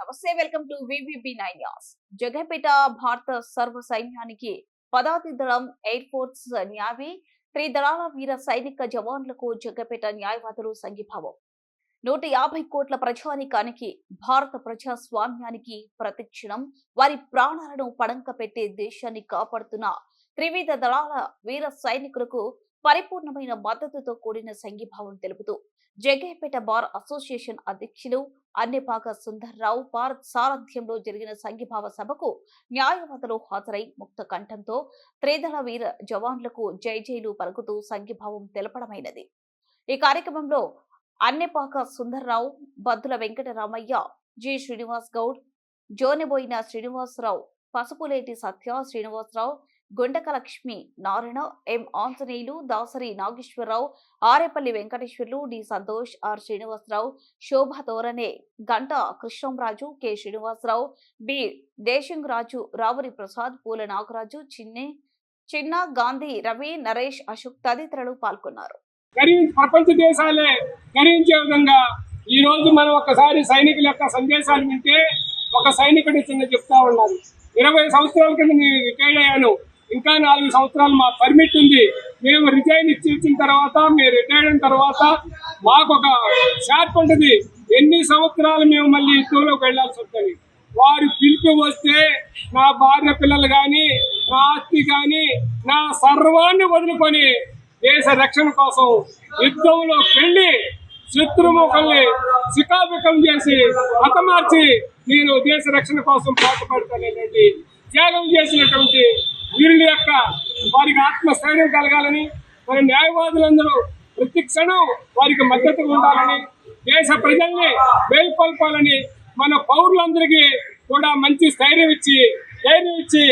నమస్తే welcome to VVB nine news. Jagapeta భారత సర్వ సైన్యానికి పదాతి దళం ఎయిర్ ఫోర్స్ న్యావి త్రిదళాల వీర సైనిక జవాన్లకు జగపేట న్యాయవాదులు సంఘీభావం. నూట యాభై కోట్ల ప్రజానికానికి భారత ప్రజాస్వామ్యానికి ప్రతిక్షణం వారి ప్రాణాలను పడంక పెట్టే దేశాన్ని కాపాడుతున్న త్రివిధ దళాల వీర సైనికులకు పరిపూర్ణమైన మద్దతుతో కూడిన సంఘీభావం తెలుపుతూ జగేపేట బార్ అసోసియేషన్ అధ్యక్షులు అన్నెపాక సుందర్రావు భారత్ సారథ్యంలో జరిగిన సంఘీభావ సభకు న్యాయవాదులు హాజరై ముక్త కంఠంతో త్రిదళ వీర జవాన్లకు జై జైలు పలుకుతూ సంఘీభావం తెలపడమైనది. ఈ కార్యక్రమంలో Annepaka Sundar Rao Baddula Venkataramaiah G Srinivas Goud Jonaboina Srinivasa Rao Pasupuleti Satya Srinivasa Rao Gundaka Lakshmi Narayana M. Anjaneyulu Dasari Nageswara Rao Arepalli Venkateswarlu D. Santosh R. Srinivasa Rao Shobha Torane Ganta Krishnam Raju K. Srinivasa Rao B. Desamraju Ravuri Prasad Poola Nagaraju Chinni చిన్న గాంధీ రవి నరేష్ అశోక్ తదితరులు పాల్గొన్నారు. ప్రపంచ దేశాలే గరించే విధంగా ఈ రోజు మనం ఒకసారి సైనికుల యొక్క సందేశాలు వింటే ఒక సైనికుడు చిన్న చెప్తా ఉన్నారు ఇరవై సంవత్సరాల కింద నేను రిటైర్డ్ అయ్యాను. ఇంకా నాలుగు సంవత్సరాలు మా పర్మిట్ ఉంది. మేము రిజైన్ ఇచ్చిన తర్వాత మేము రిటైర్ అయిన తర్వాత మాకు ఒక షార్ట్ ఉంటుంది. ఎన్ని సంవత్సరాలు మేము మళ్ళీ యుద్ధంలోకి వెళ్ళాల్సి ఉంటుంది వారు పిలుపు వస్తే నా భార్య పిల్లలు కానీ నా ఆస్తి కానీ నా సర్వాన్ని వదులుకొని దేశ రక్షణ కోసం యుద్ధంలో వెళ్ళి శత్రుముఖల్ని శిఖాభిఖం చేసి హతమార్చి నేను దేశ రక్షణ కోసం పాటుపడతానండి త్యాగం చేసినటువంటి వీరుల యొక్క వారికి ఆత్మస్థైర్యం కలగాలని మరి న్యాయవాదులందరూ ప్రతి క్షణం వారికి మద్దతు ఉండాలని దేశ ప్రజల్ని మేల్కొల్పాలని మన పౌరులందరికీ కూడా మంచి స్థైర్యం ఇచ్చి ధైర్యం ఇచ్చి